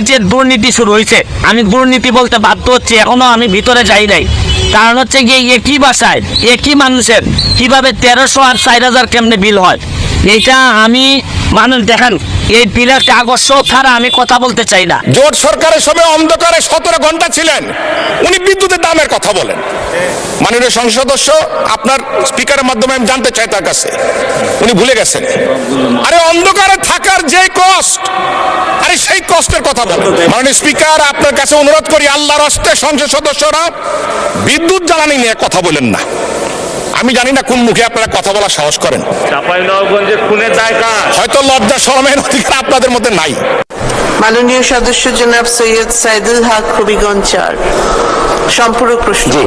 যে দুর্নীতি শুরু হয়েছে, আমি দুর্নীতি বলতে বাধ্য হচ্ছে, এখনও আমি ভিতরে যাই নাই। কারণ হচ্ছে গিয়ে একই বাসায় একই মানুষের কীভাবে তেরোশো আর চার হাজার কেমনে বিল হয়? এইটা আমি মানুষ দেখেন, এই বিলের কাগজ সব ছাড়া আমি কথা বলতে চাই না। জোট সরকারের সময় অন্ধকারে সতেরো ঘণ্টা ছিলেন, উনি বিদ্যুতের দামের কথা বলেন। মাননীয় সংসদ সদস্য, আপনার স্পিকারের মাধ্যমে আমি জানতে চাই তার কাছে। উনি ভুলে গেছেন। আরে অন্ধকারে থাকার যে কষ্ট আরে সেই কষ্টের কথা বলেন। মাননীয় স্পিকার আপনার কাছে অনুরোধ করি, আল্লাহর হস্তে সংসদ সদস্যরা বিদ্যুৎ জ্বালানি নিয়ে কথা বলেন না। আমি জানি না কোন মুখে আপনারা কথা বলার সাহস করেন। হয়তো লজ্জা শরমের অধিকার আপনাদের মধ্যে নাই। মাননীয় সদস্য জনাব সৈয়দ সাইদুল হক হবিগঞ্জ চার সম্পূরক প্রশ্ন। জি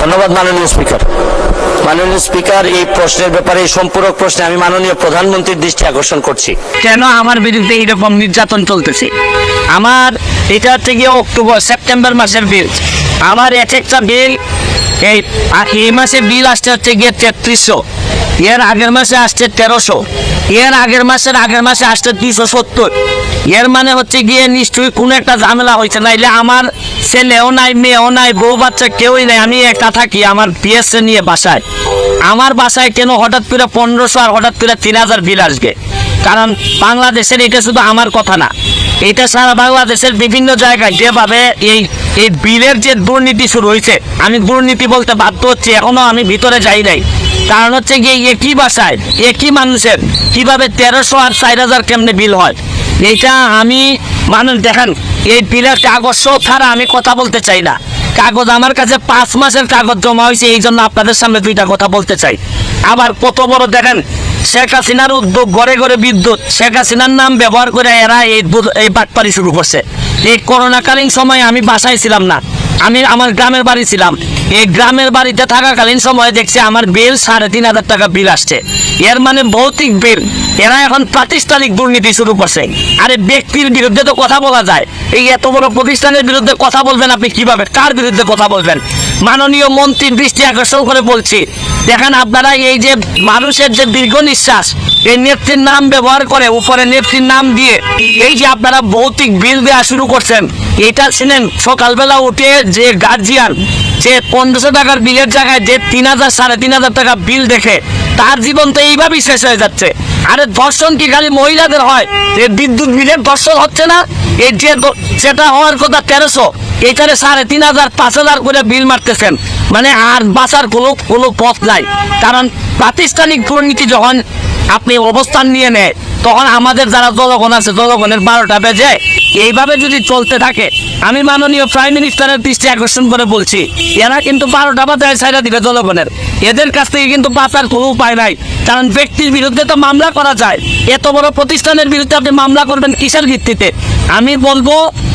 ধন্যবাদ মাননীয় স্পিকার। মাননীয় স্পিকার এই প্রশ্নের ব্যাপারে এই সম্পূরক প্রশ্নে আমি মাননীয় প্রধানমন্ত্রীর দৃষ্টি আকর্ষণ করছি। কেন আমার বিরুদ্ধে এইরকম নির্যাতন চলতেছে? আমার এটা হচ্ছে গিয়ে অক্টোবর সেপ্টেম্বর মাসের বিল আমার এক একটা বিল, এই এই মাসে বিল আসতে হচ্ছে গিয়ে তেত্রিশশো। এর আগের মাসে আসছে তেরোশো। এর আগের মাসের আগের মাসে আসছে দুইশো সত্তর। এর মানে হচ্ছে গিয়ে নিশ্চয়ই কোনো একটা ঝামেলা হয়েছে। নাইলে আমার ছেলেও নাই, মেয়েও নাই, বউ বাচ্চা কেউই নাই। আমি একা থাকি আমার পিএসএ নিয়ে বাসায়। আমার বাসায় কেন হঠাৎ করে পনেরোশো আর হঠাৎ করে তিন হাজার বিল আসবে? কারণ বাংলাদেশের এটা শুধু আমার কথা না। এটা সারা বাংলাদেশের বিভিন্ন জায়গায় যেভাবে এই এই বিলের যে দুর্নীতি শুরু হয়েছে, আমি দুর্নীতি বলতে বাধ্য হচ্ছি, এখনও আমি ভিতরে যাই নাই। কারণ হচ্ছে গিয়ে একই বাসায় একই মানুষের, কীভাবে তেরোশো আর চার হাজার কেমনে বিল হয়? এইটা আমি, মানুষ দেখেন, এই বিলের কাগজ সব ছাড়া আমি কথা বলতে চাই না। কাগজ আমার কাছে পাঁচ মাসের কাগজ জমা হয়েছে, এই জন্য আপনাদের সামনে দুইটা কথা বলতে চাই। আবার কত বড় দেখেন শেখ হাসিনার উদ্যোগ, ঘরে ঘরে বিদ্যুৎ। শেখ হাসিনার নাম ব্যবহার করে এরা এই এই বাটপারি শুরু করছে। এই করোনাকালীন সময় আমি বাসায় ছিলাম না। আমি আমার গ্রামের বাড়ি ছিলাম। এই গ্রামের বাড়িতে থাকাকালীন সময় দেখছি আমার বিল সাড়ে তিন হাজার টাকা বিল আসছে। এর মানে ভৌতিক বিল। এরা এখন প্রাতিষ্ঠানিক দুর্নীতি শুরু করছে। আরে ব্যক্তির বিরুদ্ধে তো কথা বলা যায়। এই এত বড় প্রতিষ্ঠানের বিরুদ্ধে কথা বলবেন আপনি কীভাবে? কার বিরুদ্ধে কথা বলবেন? মাননীয় মন্ত্রীর দৃষ্টি আকর্ষণ করে বলছি। দেখেন আপনারা এই যে মানুষের যে দীর্ঘ নিঃশ্বাস এই নেত্রীর নাম ব্যবহার করে উপরে নেত্রীর নাম দিয়ে এই যে আপনারা ভৌতিক বিল দেওয়া শুরু করছেন, এটা শুনেন, সকালবেলা উঠে যে গার্জিয়ান যে পনেরোশো টাকার বিলের জায়গায় যে তিন হাজার, সাড়ে তিন হাজার টাকা বিল দেখে, তার জীবন তো এইভাবেই শেষ হয়ে যাচ্ছে। আরে ধর্ষণ কি খালি মহিলাদের হয়? যে বিদ্যুৎ বিলের ধর্ষণ হচ্ছে না? এই যে সেটা হওয়ার কথা তেরোশো এইখানে সাড়ে তিন হাজার, পাঁচ হাজার করে বিল মারতেছেন। মানে আর বাঁচার কোনো কোনো পথ নাই। কারণ প্রাতিষ্ঠানিক দুর্নীতি যখন আপনি অবস্থান নিয়ে নেয় তখন আমাদের যারা জনগণ আছে, জনগণের বারোটা বেজে এইভাবে যদি চলতে থাকে, আমি মাননীয় প্রাইম মিনিস্টারের দৃষ্টি আকর্ষণ করে বলছি, এরা কিন্তু বারোটা বাজায় ছাইরা দিবে জনগণের। এদের কাছ থেকে কিন্তু বাঁচার কোনো উপায় নাই, কারণ ব্যক্তির বিরুদ্ধে তো মামলা করা যায়। এত বড় প্রতিষ্ঠানের বিরুদ্ধে আপনি মামলা করবেন কিসের ভিত্তিতে? আমি বলব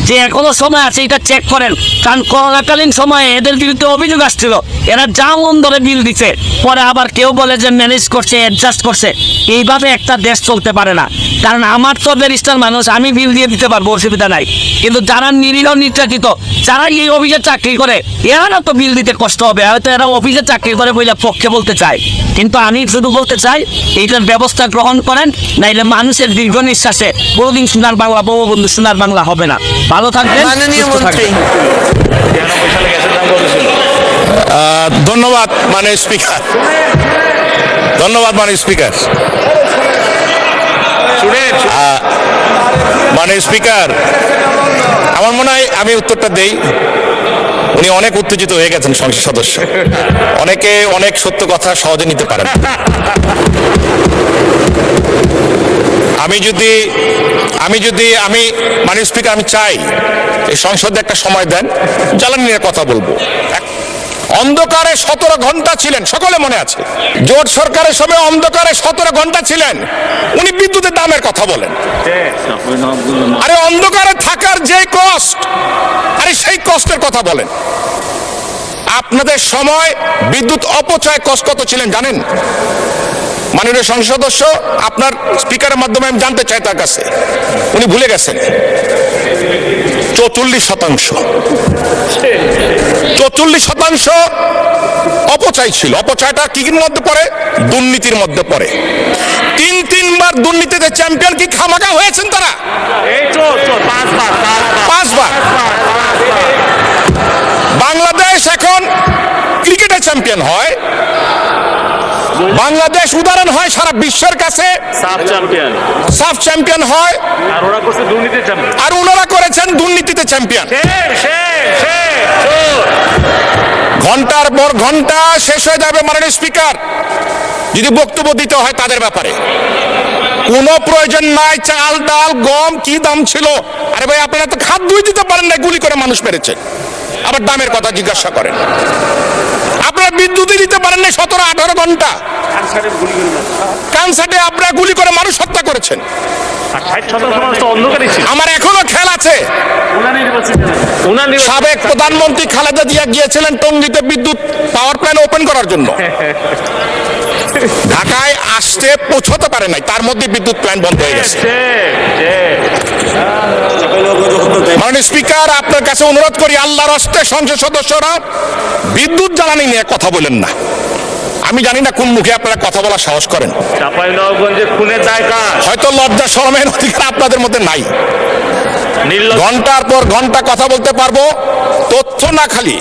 যে এখনও সময় আছে, এটা চেক করেন। কারণ করোনাকালীন সময়ে এদের বিরুদ্ধে অভিযোগ আসছিল, এরা যা ধরে বিল দিছে, পরে আবার কেউ বলে যে ম্যানেজ করছে অ্যাডজাস্ট করছে। এইভাবে একটা দেশ চলতে পারে না। কারণ আমার তো ব্যারিস্টার মানুষ আমি বিল দিয়ে দিতে পারব অসুবিধা নাই। কিন্তু যারা নিরীহ নির্যাতিত যারা এই অফিসে চাকরি করে এরা তো বিল দিতে কষ্ট হবে। হয়তো এরা অফিসে চাকরি করে বলে পক্ষে বলতে চায়। কিন্তু আমি শুধু বলতে চাই এইটার ব্যবস্থা গ্রহণ করেন নাইলে মানুষের দীর্ঘ নিঃশ্বাসে বহুদিন সোনার বাংলা বঙ্গবন্ধু সোনার বাংলা হবে না। ভালো থাকবেন ধন্যবাদ মানে স্পিকার। ধন্যবাদ মানে স্পিকার। মানে স্পিকার, আমার মনে হয় আমি উত্তরটা দেই। উনি অনেক উত্তেজিত হয়ে গেছেন সংসদ সদস্য। অনেকে অনেক সত্য কথা সহজে নিতে পারেন। আমি যদি আমি যদি, আমি মানে স্পিকার, আমি চাই, এই সংসদে একটা সময় দেন, জ্বালানি নিয়ে কথা বলব। অন্ধকারে সতেরো ঘণ্টা ছিলেন, সকলে মনে আছে? জোট সরকারের সময় অন্ধকারে সতেরো ঘণ্টা ছিলেন, উনি বিদ্যুতের দামের কথা বলেন। আরে অন্ধকারে থাকার যে কষ্ট আরে সেই কষ্টের কথা বলেন। আপনাদের সময় বিদ্যুৎ অপচয় কষ্ট কত ছিলেন জানেন? মাননীয় সংসদ সদস্য, আপনার স্পিকারের মাধ্যমে আমি জানতে চাই তার কাছে। উনি ভুলে গেছেন। চৌচল্লিশ শতাংশ। চৌচল্লিশ শতাংশ অপচয় ছিল। অপচয়টা কি মধ্যে পড়ে, দুর্নীতির মধ্যে পড়ে। তিন, তিনবার দুর্নীতিতে চ্যাম্পিয়ন কি খামাকা হয়েছেন তারা? পাঁচবার। বাংলাদেশ এখন ক্রিকেটে চ্যাম্পিয়ন হয়। বাংলাদেশ উদাহরণ হয় সারা বিশ্বের কাছে। সাফ চ্যাম্পিয়ন। হয়। আর ওনারা করেছেন দুর্নীতিতে চ্যাম্পিয়ন। ঘণ্টার পর ঘণ্টা শেষ হয়ে যাবে মাননীয় স্পিকার। যদি বক্তব্য দিতে হয় তাদের ব্যাপারে। কোনো প্রয়োজন নাই চাল ডাল গম কি দাম ছিল? আরে ভাই আপনারা তো খাদ্যই দিতে পারেন না গুলি করে মানুষ মেরেছেন আবার দামের কথা জিজ্ঞাসা করেন। বিদ্যুৎই দিতে পারেন না সতেরো আঠারো ঘণ্টা। কানসাটে আপনারা গুলি করে মানুষ হত্যা করেছেন। আমার এখনও খেয়াল আছে। সাবেক প্রধানমন্ত্রী খালেদা জিয়া গিয়েছিলেন টঙ্গিতে বিদ্যুৎ পাওয়ার প্ল্যান্ট ওপেন করার জন্য। ঢাকায় আসতে পৌঁছতে পারে নাই তার মধ্যে বিদ্যুৎ প্ল্যান্ট বন্ধ হয়ে গেছে। মাননীয় স্পিকার আপনার কাছে অনুরোধ করি আল্লাহর হস্তে সংসদ সদস্যরা বিদ্যুৎ জ্বালানি নিয়ে কথা বলেন না। আমি জানি না কোন মুখে আপনারা কথা বলার সাহস করেন। হয়তো লজ্জা শরমের অধিকার আপনাদের মধ্যে নাই। ঘণ্টার পর ঘণ্টা কথা বলতে পারব তথ্য না খালি।